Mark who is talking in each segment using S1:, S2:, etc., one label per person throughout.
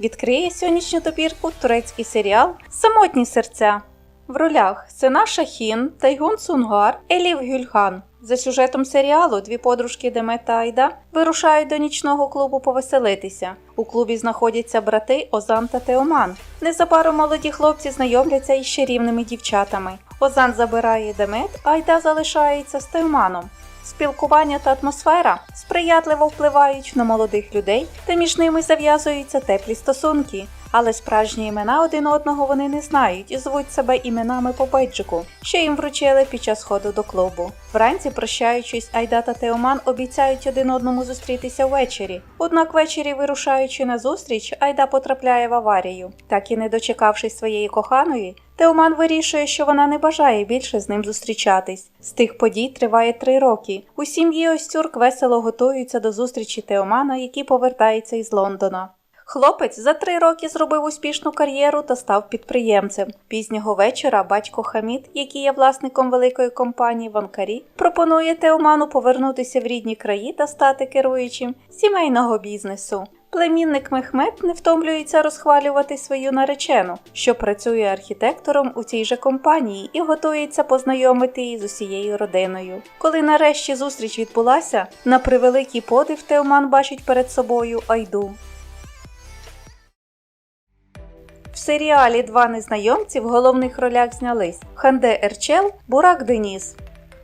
S1: відкриє сьогоднішню добірку турецький серіал Самотні серця. В ролях Сена Шахін, Тайгун Сунгар, Елів Гюльхан. За сюжетом серіалу дві подружки Демет та Айда вирушають до нічного клубу повеселитися. У клубі знаходяться брати Озан та Теоман. Незабаром молоді хлопці знайомляться із чарівними дівчатами. Озан забирає Демет, а Айда залишається з Теоманом. Спілкування та атмосфера сприятливо впливають на молодих людей, та між ними зав'язуються теплі стосунки. Але справжні імена один одного вони не знають і звуть себе іменами по бейджику, що їм вручили під час ходу до клубу. Вранці, прощаючись, Айда та Теоман обіцяють один одному зустрітися ввечері. Однак ввечері, вирушаючи на зустріч, Айда потрапляє в аварію. Так і не дочекавшись своєї коханої, Теоман вирішує, що вона не бажає більше з ним зустрічатись. З тих подій триває три роки. У сім'ї Остюрк весело готуються до зустрічі Теомана, який повертається із Лондона. Хлопець за три роки зробив успішну кар'єру та став підприємцем. Пізнього вечора батько Хамід, який є власником великої компанії Ванкарі, пропонує Теоману повернутися в рідні краї та стати керуючим сімейного бізнесу. Племінник Мехмед не втомлюється розхвалювати свою наречену, що працює архітектором у цій же компанії і готується познайомити її з усією родиною. Коли нарешті зустріч відбулася, на превеликий подив Теоман бачить перед собою Айду. В серіалі Два незнайомці в головних ролях знялись Ханде Ерчел, Бурак Деніс.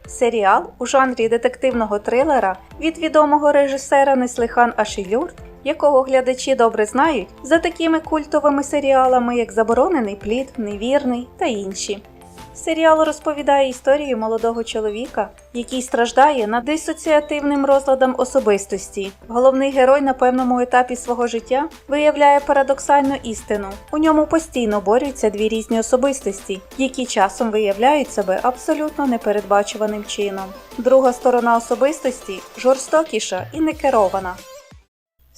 S1: Серіал у жанрі детективного трилера від відомого режисера Неслихан Ашілюр, якого глядачі добре знають за такими культовими серіалами, як Заборонений плід, Невірний та інші. Серіал розповідає історію молодого чоловіка, який страждає над дисоціативним розладом особистості. Головний герой на певному етапі свого життя виявляє парадоксальну істину. У ньому постійно борються дві різні особистості, які часом виявляють себе абсолютно непередбачуваним чином. Друга сторона особистості жорстокіша і некерована.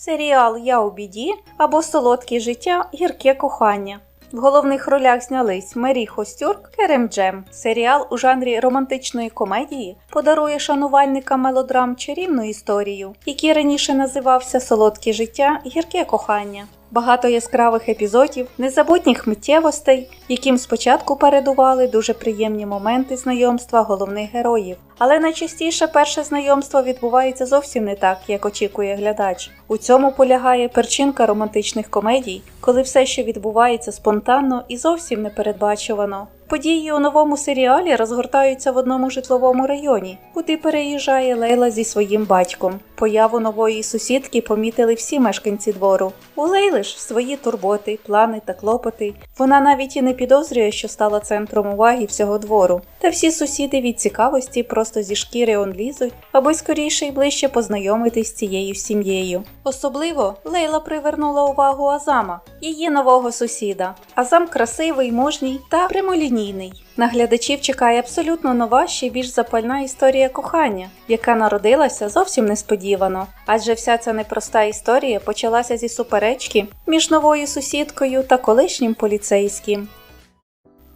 S1: Серіал Я у біді або Солодке життя гірке кохання. В головних ролях знялись Мері Хостюрк, Керем Джем. Серіал у жанрі романтичної комедії подарує шанувальникам мелодрам чарівну історію, який раніше називався Солодке життя гірке кохання. Багато яскравих епізодів, незабутніх миттєвостей, яким спочатку передували дуже приємні моменти знайомства головних героїв. Але найчастіше перше знайомство відбувається зовсім не так, як очікує глядач. У цьому полягає перчинка романтичних комедій, коли все, що відбувається спонтанно і зовсім непередбачувано. Події у новому серіалі розгортаються в одному житловому районі, куди переїжджає Лейла зі своїм батьком. Появу нової сусідки помітили всі мешканці двору. У Лейли ж свої турботи, плани та клопоти. Вона навіть і не підозрює, що стала центром уваги всього двору. Та всі сусіди від цікавості просто зі шкіри он лізуть, аби скоріше й ближче познайомитись з цією сім'єю. Особливо Лейла привернула увагу Азама, її нового сусіда. Азам красивий, мужній та прямолінійний. На глядачів чекає абсолютно нова, ще більш запальна історія кохання, яка народилася зовсім несподівано. Адже вся ця непроста історія почалася зі суперечки між новою сусідкою та колишнім поліцейським.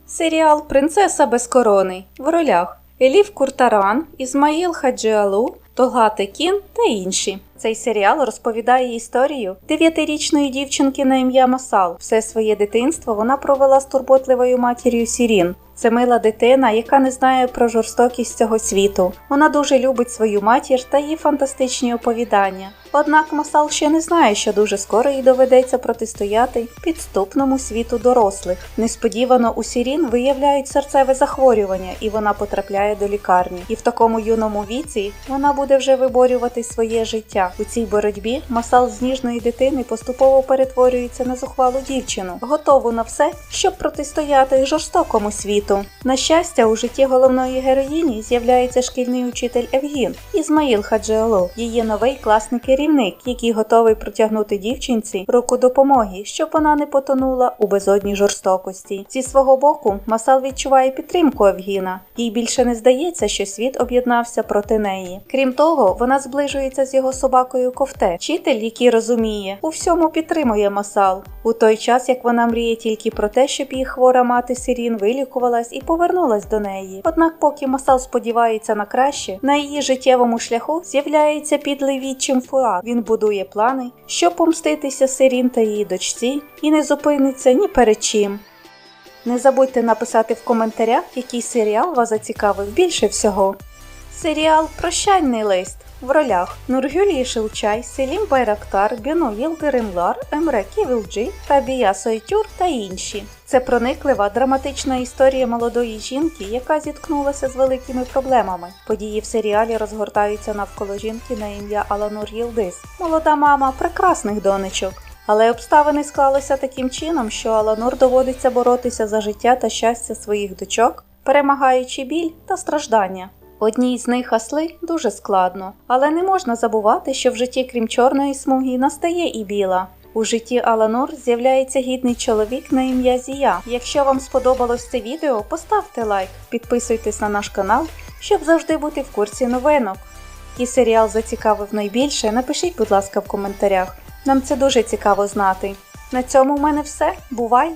S1: Серіал Принцеса без корони в ролях Еліф Куртаран, Ізмаїл Хаджіалу, Толга Текін та інші. Цей серіал розповідає історію дев'ятирічної дівчинки на ім'я Масал. Все своє дитинство вона провела з турботливою матір'ю Сірін. Це мила дитина, яка не знає про жорстокість цього світу. Вона дуже любить свою матір та її фантастичні оповідання. Однак Масал ще не знає, що дуже скоро їй доведеться протистояти підступному світу дорослих. Несподівано у Сірін виявляють серцеве захворювання, і вона потрапляє до лікарні. І в такому юному віці вона буде вже виборювати своє життя. У цій боротьбі Масал з ніжної дитини поступово перетворюється на зухвалу дівчину, готову на все, щоб протистояти жорстокому світу. На щастя, у житті головної героїні з'являється шкільний учитель Евгін Ізмаїл Хаджіоло, її новий класний керівник, який готовий протягнути дівчинці руку допомоги, щоб вона не потонула у безодній жорстокості. Зі свого боку, Масал відчуває підтримку Евгіна. Їй більше не здається, що світ об'єднався проти неї. Крім того, вона зближується з його собакою собакою ковте. Вчитель, який розуміє, у всьому підтримує масал. У той час, як вона мріє тільки про те, щоб її хвора мати Сирін вилікувалась і повернулась до неї. Однак, поки масал сподівається на краще, на її життєвому шляху з'являється підлий відчим Фуат. Він будує плани, щоб помститися Сирін та її дочці, і не зупиниться ні перед чим. Не забудьте написати в коментарях, який серіал вас зацікавив більше всього. Серіал Прощальний лист в ролях Нургюлі Шилчай, Селім Байрактар, Бюно Єлдеримлар, Емре Ківілджі, Рабія Сойтюр та інші. Це прониклива драматична історія молодої жінки, яка зіткнулася з великими проблемами. Події в серіалі розгортаються навколо жінки на ім'я Аланур Єлдис, молода мама прекрасних донечок. Але обставини склалися таким чином, що Аланур доводиться боротися за життя та щастя своїх дочок, перемагаючи біль та страждання. Одній з них асли дуже складно, але не можна забувати, що в житті, крім чорної смуги, настає і біла. У житті Аланур з'являється гідний чоловік на ім'я Зія. Якщо вам сподобалось це відео, поставте лайк, підписуйтесь на наш канал, щоб завжди бути в курсі новинок. Який серіал зацікавив найбільше, напишіть, будь ласка, в коментарях. Нам це дуже цікаво знати. На цьому в мене все. Бувай!